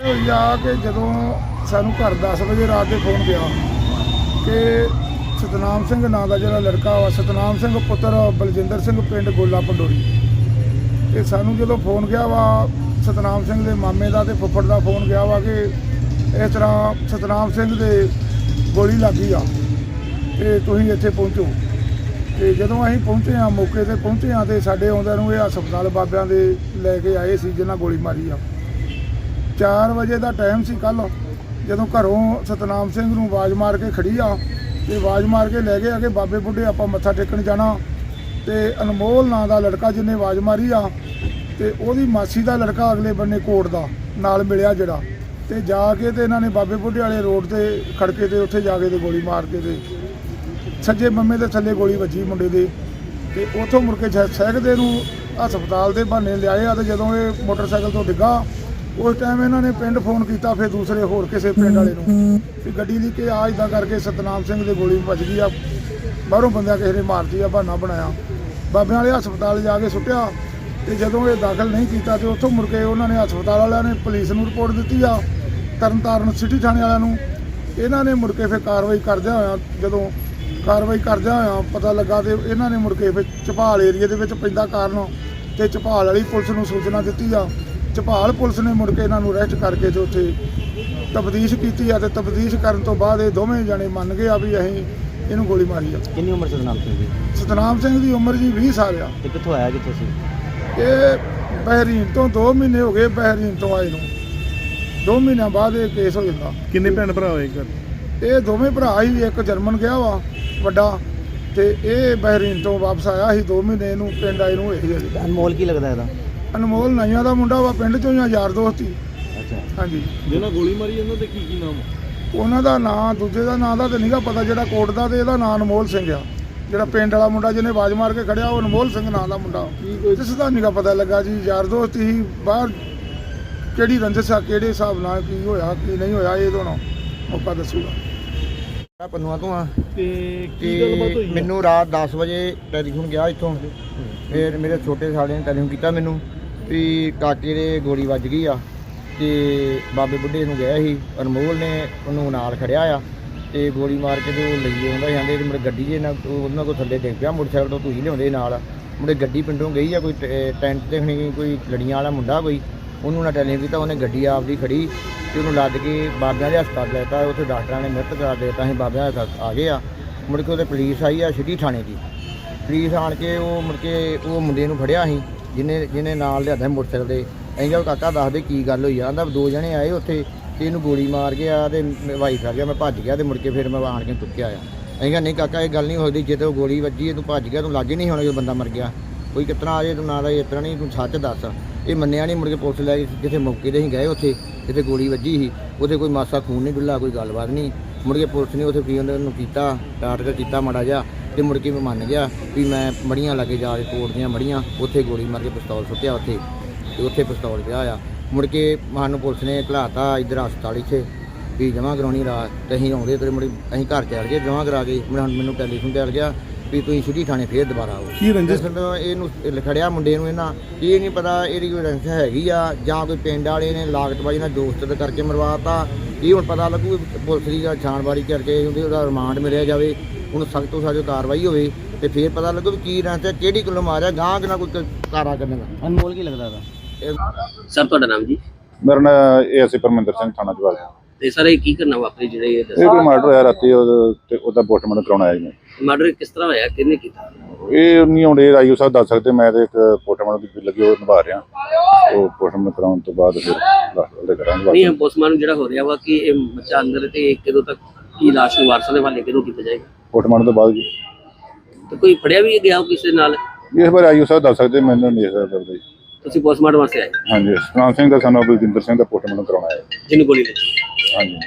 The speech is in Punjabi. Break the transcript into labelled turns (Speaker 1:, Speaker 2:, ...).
Speaker 1: ਇਹ ਹੋਈ ਆ ਕਿ ਜਦੋਂ ਸਾਨੂੰ ਘਰ 10 ਵਜੇ ਰਾਤ ਦੇ ਫੋਨ ਗਿਆ ਕਿ ਸਤਨਾਮ ਸਿੰਘ ਨਾਂ ਦਾ ਜਿਹੜਾ ਲੜਕਾ ਵਾ, ਸਤਨਾਮ ਸਿੰਘ ਪੁੱਤਰ ਬਲਜਿੰਦਰ ਸਿੰਘ ਪਿੰਡ ਗੋਲਾ ਪੰਡੋਰੀ। ਤੇ ਸਾਨੂੰ ਜਦੋਂ ਫੋਨ ਗਿਆ ਵਾ, ਸਤਨਾਮ ਸਿੰਘ ਦੇ ਮਾਮੇ ਦਾ ਤੇ ਫੁੱਫੜ ਦਾ ਫੋਨ ਗਿਆ ਵਾ ਕਿ ਇਸ ਤਰ੍ਹਾਂ ਸਤਨਾਮ ਸਿੰਘ ਦੇ ਗੋਲੀ ਲੱਗੀ ਆ ਤੇ ਤੁਸੀਂ ਇੱਥੇ ਪਹੁੰਚੋ। ਤੇ ਜਦੋਂ ਅਸੀਂ ਪਹੁੰਚੇ ਆ ਮੌਕੇ ਤੇ ਪਹੁੰਚੇ ਆ ਤੇ ਸਾਡੇ ਆਉਂਦਿਆਂ ਨੂੰ ਇਹ ਹਸਪਤਾਲ ਬਾਬਿਆਂ ਦੇ ਲੈ ਕੇ ਆਏ ਸੀ, ਜਿਨ੍ਹਾਂ ਗੋਲੀ ਮਾਰੀ ਆ। 4 ਵਜੇ ਦਾ ਟਾਈਮ ਸੀ ਕੱਲ ਜਦੋਂ ਘਰੋਂ ਸਤਨਾਮ ਸਿੰਘ ਨੂੰ ਆਵਾਜ਼ ਮਾਰ ਕੇ ਖੜੀ ਆ ਤੇ ਆਵਾਜ਼ ਮਾਰ ਕੇ ਲੈ ਗਏ ਆ ਕਿ ਬਾਬੇ ਬੁੱਢੇ ਆਪਾਂ ਮੱਥਾ ਟੇਕਣ ਜਾਣਾ ਤੇ ਅਨਮੋਲ ਨਾਂ ਦਾ ਲੜਕਾ ਜਿਹਨੇ ਆਵਾਜ਼ ਮਾਰੀ ਆ ਤੇ ਉਹਦੀ ਮਾਸੀ ਦਾ ਲੜਕਾ ਅਗਲੇ ਬੰਨੇ ਕੋਟ ਦਾ ਨਾਲ ਮਿਲਿਆ ਜਿਹੜਾ ਤੇ ਜਾ ਕੇ ਤੇ ਇਹਨਾਂ ਨੇ ਬਾਬੇ ਬੁੱਢੇ ਵਾਲੇ ਰੋਡ ਤੇ ਖੜਕੇ ਤੇ ਉੱਥੇ ਜਾ ਕੇ ਤੇ ਗੋਲੀ ਮਾਰ ਕੇ ਤੇ ਸੱਜੇ ਮੰਮੇ ਦੇ ਥੱਲੇ ਗੋਲੀ ਵੱਜੀ ਮੁੰਡੇ ਦੇ ਤੇ ਉੱਥੋਂ ਮੁੜ ਕੇ ਸੈ- ਸਹਿਕਦੇ ਨੂੰ ਹਸਪਤਾਲ ਦੇ ਬਹਾਨੇ ਲਿਆਏ ਆ ਤੇ ਜਦੋਂ ਇਹ ਮੋਟਰਸਾਈਕਲ ਤੋਂ ਡਿੱਗਾ ਉਸ ਟਾਈਮ ਇਹਨਾਂ ਨੇ ਪਿੰਡ ਫੋਨ ਕੀਤਾ, ਫਿਰ ਦੂਸਰੇ ਹੋਰ ਕਿਸੇ ਪਿੰਡ ਵਾਲੇ ਨੂੰ। ਵੀ ਗੱਡੀ ਦੀ ਕਿ ਆ ਇਦਾਂ ਕਰਕੇ ਸਤਨਾਮ ਸਿੰਘ ਦੇ ਗੋਲੀ ਵੱਜ ਗਈ ਆ। ਬਾਹਰੋਂ ਬੰਦਾ ਕਿਸੇ ਨੇ ਮਾਰਤੀ ਆ, ਬਹਾਨਾ ਬਣਾਇਆ। ਬਾਬਿਆਂ ਵਾਲੇ ਹਸਪਤਾਲ ਜਾ ਕੇ ਸੁੱਟਿਆ ਤੇ ਜਦੋਂ ਇਹ ਦਾਖਲ ਨਹੀਂ ਕੀਤਾ ਤੇ ਉੱਥੋਂ ਮੁੜ ਕੇ ਉਹਨਾਂ ਨੇ ਹਸਪਤਾਲ ਵਾਲਿਆਂ ਨੇ ਪੁਲਿਸ ਨੂੰ ਰਿਪੋਰਟ ਦਿੱਤੀ ਆ, ਤਰਨਤਾਰਨ ਸਿਟੀ ਥਾਣੇ ਵਾਲਿਆਂ ਨੂੰ। ਇਹਨਾਂ ਨੇ ਮੁੜ ਕੇ ਫਿਰ ਕਾਰਵਾਈ ਕਰਦਿਆਂ ਹੋਇਆ, ਜਦੋਂ ਕਾਰਵਾਈ ਕਰਦਿਆਂ ਹੋਇਆ ਪਤਾ ਲੱਗਾ ਤੇ ਇਹਨਾਂ ਨੇ ਮੁੜ ਕੇ ਫਿਰ ਝਪਾਲ ਏਰੀਏ ਦੇ ਵਿੱਚ ਪੈਂਦਾ ਕਾਰਨ ਤੇ ਝਪਾਲ ਵਾਲੀ ਪੁਲਿਸ ਨੂੰ ਸੂਚਨਾ ਦਿੱਤੀ ਆ। ਝਪਾਲ ਪੁਲਿਸ ਨੇ ਮੁੜ ਕੇ ਇਹਨਾਂ ਨੂੰ ਅਰੈਸਟ ਕਰਕੇ ਤੇ ਉੱਥੇ ਤਬਦੀਸ਼ ਕੀਤੀ ਆ ਤੇ ਤਬਦੀਸ਼ ਕਰਨ ਤੋਂ ਬਾਅਦ ਇਹ ਦੋਵੇਂ ਜਣੇ ਮੰਨ ਗਏ ਆ ਵੀ ਅਸੀਂ ਇਹਨੂੰ ਗੋਲੀ ਮਾਰੀ ਆ।
Speaker 2: ਕਿੰਨੀ ਉਮਰ ਸਤਨਾਮ ਸਿੰਘ ਦੀ?
Speaker 1: ਸਤਨਾਮ ਸਿੰਘ ਦੀ ਉਮਰ ਜੀ 20 ਸਾਲ ਆ।
Speaker 2: ਤੇ ਕਿੱਥੋਂ ਆਇਆ ਕਿੱਥੋਂ ਸੀ?
Speaker 1: ਇਹ ਬਹਿਰੀਨ ਤੋਂ 2 ਮਹੀਨੇ ਹੋ ਗਏ ਬਹਿਰੀਨ ਤੋਂ ਆਏ ਨੂੰ। 2 ਮਹੀਨਿਆਂ ਬਾਅਦ ਇਹ ਕੇਸ ਹੋ ਜਾਂਦਾ।
Speaker 3: ਕਿੰਨੇ ਭੈਣ ਭਰਾ ਹੋਏ ਘਰ?
Speaker 1: ਇਹ ਦੋਵੇਂ ਭਰਾ ਹੀ ਇੱਕ ਜਰਮਨ ਗਿਆ ਵਾ ਵੱਡਾ ਤੇ ਇਹ ਬਹਿਰੀਨ ਤੋਂ ਵਾਪਸ ਆਇਆ ਸੀ 2 ਮਹੀਨੇ ਨੂੰ ਪਿੰਡ ਆਏ ਨੂੰ ਹੋਏ ਅਜੇ।
Speaker 2: ਅਨਮੋਲ ਕੀ ਲੱਗਦਾ ਇਹਦਾ?
Speaker 1: ਅਨਮੋਲ ਨਾਈਆਂ ਦਾ ਮੁੰਡਾ ਵਾ ਪਿੰਡ ਚੋਂ ਹੀ ਆ ਯਾਰ ਦੋਸਤ ਹੀ।
Speaker 2: ਅੱਛਾ।
Speaker 1: ਹਾਂਜੀ।
Speaker 3: ਜਿਹਨਾਂ ਗੋਲੀ ਮਾਰੀ ਉਹਨਾਂ ਦੇ ਕੀ ਕੀ ਨਾਮ?
Speaker 1: ਉਹਨਾਂ ਦਾ ਨਾਂ ਦੂਜੇ ਦਾ ਨਾਂ ਦਾ ਤੇ ਨਹੀਂਗਾ ਪਤਾ ਜਿਹੜਾ ਕੋਟ ਦਾ ਤੇ ਇਹਦਾ ਨਾਂ ਅਨਮੋਲ ਸਿੰਘ ਆ। ਜਿਹੜਾ ਪਿੰਡ ਵਾਲਾ ਮੁੰਡਾ ਜਿਹਨੇ ਆਵਾਜ਼ ਮਾਰ ਕੇ ਖੜਿਆ ਉਹ ਅਨਮੋਲ ਸਿੰਘ ਨਾਂ ਦਾ ਮੁੰਡਾ। ਜਿਸ ਦਾ ਨਹੀਂਗਾ ਪਤਾ ਲੱਗਾ ਜੀ ਯਾਰ ਦੋਸਤ ਹੀ ਬਾਹਰ ਕਿਹੜੀ ਰੰਜਿਸ਼ ਆ ਕਿਹੜੇ ਹਿਸਾਬ ਨਾਲ ਕੀ ਹੋਇਆ ਕੀ ਨਹੀਂ ਹੋਇਆ ਇਹ ਦੋਨੋਂ ਮੌਕਾ ਦੱਸੂਗਾ।
Speaker 4: ਮੈਂ ਪੰਨੂਆ ਤੋਂ ਆ।
Speaker 3: ਤੇ ਕੀ ਗੱਲਬਾਤ ਹੋਈ?
Speaker 4: ਮੈਨੂੰ ਰਾਤ 10 ਵਜੇ ਟੈਲੀਫੋਨ ਗਿਆ ਇੱਥੋਂ। ਫਿਰ ਮੇਰੇ ਛੋਟੇ ਸਾਲੇ ਨੇ ਟੈਲੀਫੋਨ ਕੀਤਾ ਮੈਨੂੰ। ਵੀ ਕਾਕੇ ਦੇ ਗੋਲੀ ਵੱਜ ਗਈ ਆ ਤੇ ਬਾਬੇ ਬੁੱਢੇ ਨੂੰ ਗਿਆ ਸੀ, ਅਨਮੋਲ ਨੇ ਉਹਨੂੰ ਨਾਲ ਖੜਿਆ ਆ ਤੇ ਗੋਲੀ ਮਾਰ ਕੇ ਤੇ ਉਹ ਲਈ ਆਉਂਦਾ ਜਾਂਦੇ ਤੇ ਮੇਰੇ ਗੱਡੀ ਜੇ ਨਾਲ ਉਹਨਾਂ ਕੋਲ ਥੱਲੇ ਡਿੱਗ ਪਿਆ, ਮੋਟਰਸਾਈਕਲ ਤੋਂ ਤੁਸੀਂ ਲਿਆਉਂਦੇ ਨਾਲ। ਮੁੰਡੇ ਗੱਡੀ ਪਿੰਡੋਂ ਗਈ ਆ, ਕੋਈ ਟ- ਟੈਂਟ ਦੇਖਣੀ ਗਈ ਕੋਈ ਲੜੀਆਂ ਵਾਲਾ ਮੁੰਡਾ ਕੋਈ, ਉਹਨੂੰ ਨਾ ਟੈਲੀਫੋਨ ਕੀਤਾ, ਉਹਨੇ ਗੱਡੀ ਆਪਦੀ ਖੜੀ ਤੇ ਉਹਨੂੰ ਲੱਦ ਕੇ ਬਾਬਿਆਂ ਦੇ ਹਸਪਤਾਲ ਲੈਤਾ ਉੱਥੇ ਡਾਕਟਰਾਂ ਨੇ ਮ੍ਰਿਤ ਕਰਾ ਦਿੱਤਾ ਅਸੀਂ ਬਾਬਿਆਂ ਦੇ ਹਸਪਤਾਲ ਆ ਗਏ ਆ। ਮੁੜ ਕੇ ਉਹਦੇ ਪੁਲਿਸ ਆਈ ਆ ਸਿਟੀ ਥਾਣੇ ਦੀ। ਪੁਲਿਸ ਆਣ ਕੇ ਉਹ ਮੁੜ ਕੇ ਉਹ ਮੁੰਡੇ ਨੂੰ ਫੜਿਆ ਸੀ ਜਿਹਨੇ ਜਿਹਨੇ ਨਾਲ ਲਿਆਦਾ ਸੀ ਮੋਟਰਸਾਈਕਲ ਤੇ। ਅਸੀਂ ਕਿਹਾ ਕਾਕਾ ਦੱਸ ਦੇ ਕੀ ਗੱਲ ਹੋਈ ਆ। ਕਹਿੰਦਾ ਦੋ ਜਣੇ ਆਏ ਉੱਥੇ, ਤੇ ਇਹਨੂੰ ਗੋਲੀ ਮਾਰ ਗਿਆ ਤੇ ਵਾਈਫ ਆ ਗਿਆ, ਮੈਂ ਭੱਜ ਗਿਆ ਤੇ ਮੁੜ ਕੇ ਫਿਰ ਮੈਂ ਆਣ ਕੇ ਚੁੱਕਿਆ ਆ। ਅਸੀਂ ਕਿਹਾ, ਨਹੀਂ ਕਾਕਾ, ਇਹ ਗੱਲ ਨਹੀਂ ਹੋਦੀ ਜੇ ਤੂੰ ਗੋਲੀ ਵੱਜੀ ਹੈ, ਤੂੰ ਭੱਜ ਗਿਆ, ਤੂੰ ਲਾਗੇ ਨਹੀਂ ਹੋਣਾ ਜੇ ਬੰਦਾ ਮਰ ਗਿਆ। ਕੋਈ ਕਿਤਨਾ ਆ ਜੇ ਤੂੰ ਨਾ ਦਾ ਇਸ ਤਰ੍ਹਾਂ ਨਹੀਂ, ਤੂੰ ਸੱਚ ਦੱਸ। ਇਹ ਮੰਨਿਆ ਨਹੀਂ, ਮੁੜ ਕੇ ਪੁਲਿਸ ਲੈ ਜਿੱਥੇ ਮੌਕੇ ਤੇ ਅਸੀਂ ਗਏ ਉੱਥੇ, ਜਿੱਥੇ ਗੋਲੀ ਵੱਜੀ ਸੀ ਉਹਦੇ ਕੋਈ ਮਾਸਾ ਖੂਨ ਨਹੀਂ ਡੁੱਲਾ, ਕੋਈ ਗੱਲਬਾਤ ਨਹੀਂ। ਮੁੜ ਕੇ ਪੁਲਿਸ ਨੇ ਉੱਥੇ ਕੀ ਉਹਨਾਂ ਨੂੰ ਕੀਤਾ ਟਾਰਗੇਟ ਕੀਤਾ ਮਾੜਾ ਜਿਹਾ। ਤੇ ਮੁੜ ਕੇ ਮੈਂ ਮੰਨ ਗਿਆ ਵੀ ਮੈਂ ਮੜੀਆਂ ਲਾਗੇ ਜਾ ਕੇ ਕੋਟ ਦੀਆਂ ਮੜੀਆਂ ਉੱਥੇ ਗੋਲੀ ਮਾਰ ਕੇ ਪਿਸਤੌਲ ਸੁੱਟਿਆ ਉੱਥੇ ਤੇ ਉੱਥੇ ਪਿਸਤੌਲ ਪਿਆ ਆ। ਮੁੜ ਕੇ ਸਾਨੂੰ ਪੁਲਿਸ ਨੇ ਘਲਾਤਾ ਇੱਧਰ ਹਸਪਤਾਲ ਇੱਥੇ ਵੀ ਜਮ੍ਹਾਂ ਕਰਾਉਣੀ ਰਾਤ ਤੇ ਅਸੀਂ ਆਉਂਦੇ ਤੇ ਮੁੜ ਅਸੀਂ ਘਰ ਚੱਲ ਗਏ ਜਮ੍ਹਾਂ ਕਰਾ ਕੇ ਮੈਨੂੰ ਟੈਲੀਫੋਨ ਚੱਲ ਗਿਆ ਵੀ ਤੁਸੀਂ ਸਿੱਧੀ ਥਾਣੇ ਫੇਰ ਦੁਬਾਰਾ ਆਓ।
Speaker 3: ਕੀ ਰੰਜਿਸ਼?
Speaker 4: ਇਹਨੂੰ ਲਿਖੜਿਆ ਮੁੰਡੇ ਨੂੰ ਇਹਨਾਂ ਇਹ ਨਹੀਂ ਪਤਾ ਇਹਦੀ ਕੋਈ ਰੰਸ ਹੈਗੀ ਆ ਜਾਂ ਕੋਈ ਪਿੰਡ ਵਾਲੇ ਨੇ ਲਾਗਤਬਾਜੀ ਨਾਲ ਦੋਸਤ ਦੇ ਕਰਕੇ ਮਰਵਾਤਾ ਇਹ ਹੁਣ ਪਤਾ ਲੱਗੂ ਪੁਲਿਸ ਦੀ ਜਾਂ ਛਾਣਬਾਰੀ ਕਰਕੇ ਉਹਦਾ ਰਿਮਾਂਡ ਮਿਲਿਆ ਜਾਵੇ ਉਹਨੂੰ ਸਖਤ ਤੋਂ ਸਖਤ ਕਾਰਵਾਈ ਹੋਵੇ ਤੇ ਫਿਰ ਪਤਾ ਲੱਗੂ ਵੀ ਕੀ ਰੰਸ ਹੈ ਕਿਹੜੀ ਗੱਲੋਂ ਮਾਰਿਆ ਗਾਂ ਕਿ ਨਾ ਕੋਈ ਕਾਰਾ ਕਰਨ ਦਾ।
Speaker 2: ਅਨਮੋਲ ਕੀ ਲੱਗਦਾ
Speaker 4: ਇਹ
Speaker 5: ਸਰ ਤੁਹਾਡਾ ਨਾਮ ਜੀ?
Speaker 6: ਮੇਰਾ ਨਾਮ ਏਐਸਏ ਪਰਮਿੰਦਰ ਸਿੰਘ ਥਾਣਾ ਜਵਾਲ
Speaker 5: ਤੇ ਸਰ ਇਹ ਕੀ ਕਰਨਾ ਵਾਪਰੀ ਜਿਹੜੇ ਇਹ
Speaker 6: ਇਹ
Speaker 5: ਦੱਸੋ
Speaker 6: ਕੋਈ ਮਰਡਰ ਹੋਇਆ ਰਾਤੀ ਉਹਦਾ- ਤੇ ਉਹਦਾ ਪੋਸਟਮਾਰਟਮ ਕਰਾਉਣ ਆਇਆ ਜੀ ਮੈਂ।
Speaker 5: ਮਰਡਰ ਕਿਸ ਤਰ੍ਹਾਂ ਹੋਇਆ? ਕਿਹਨੇ ਕੀਤਾ?
Speaker 6: ਇਹ ਨਹੀਂ ਹੁਣ ਇਹ ਆਈਓ ਸਾਹਿਬ ਦੱਸ ਸਕਦੇ ਮੈਂ ਤੇ ਇੱਕ ਪੋਸਟਮਾਰਟਮ ਦੀ ਲੱਗੀ ਉਹ ਨਿਭਾ ਰਿਹਾ। ਉਹ ਪੋਸਟਮਾਰਟਮ ਕਰਾਉਣ ਤੋਂ ਬਾਅਦ ਫਿਰ ਉਹਦੇ ਕਰਾਂਗੇ
Speaker 5: ਨਹੀਂ
Speaker 6: ਬਾਕੀ
Speaker 5: ਪੋਸਟਮਾਰਟਮ ਜਿਹੜਾ ਹੋ ਰਿਹਾ ਵਾ ਕਿ ਇਹ ਬੱਚਾ ਅੰਦਰ ਤੇ ਇਹ ਕਦੋਂ ਤੱਕ ਕੀ ਲਾਸ਼ ਨੂੰ ਵਾਰਸਾਂ ਦੇ ਹਵਾਲੇ ਕਦੋਂ ਕੀਤਾ ਜਾਏਗਾ?
Speaker 6: ਪੋਸਟਮਾਰਟਮ ਤੋਂ ਬਾਅਦ ਜੀ।
Speaker 5: ਤੇ ਕੋਈ ਫੜਿਆ ਵੀ ਗਿਆ ਕਿਸੇ ਨਾਲ?
Speaker 6: ਇਸ ਬਾਰੇ ਆਈਓ ਸਾਹਿਬ ਦੱਸ ਸਕਦੇ ਮੈਨੂੰ ਨਹੀਂ ਇਸ ਦਾ ਪਤਾ ਜੀ
Speaker 5: ਤੁਸੀਂ ਪੋਸਟਮਾਰਟਮ ਵਾਸਤੇ ਆਏ?
Speaker 6: ਹਾਂਜੀ ਸਤਨਾਮ ਸਿੰਘ ਦਾ ਸਾਨੂੰ ਬਲਜਿੰਦਰ ਸਿੰਘ ਦਾ ਪੋਸਟਮਾਰਟਮ ਕਰਾਉਣਾ ਹੈ।
Speaker 5: ਜਿਹਨੂੰ ਗੋਲੀ ਲੱਗੀ
Speaker 6: ਹਾਂਜੀ।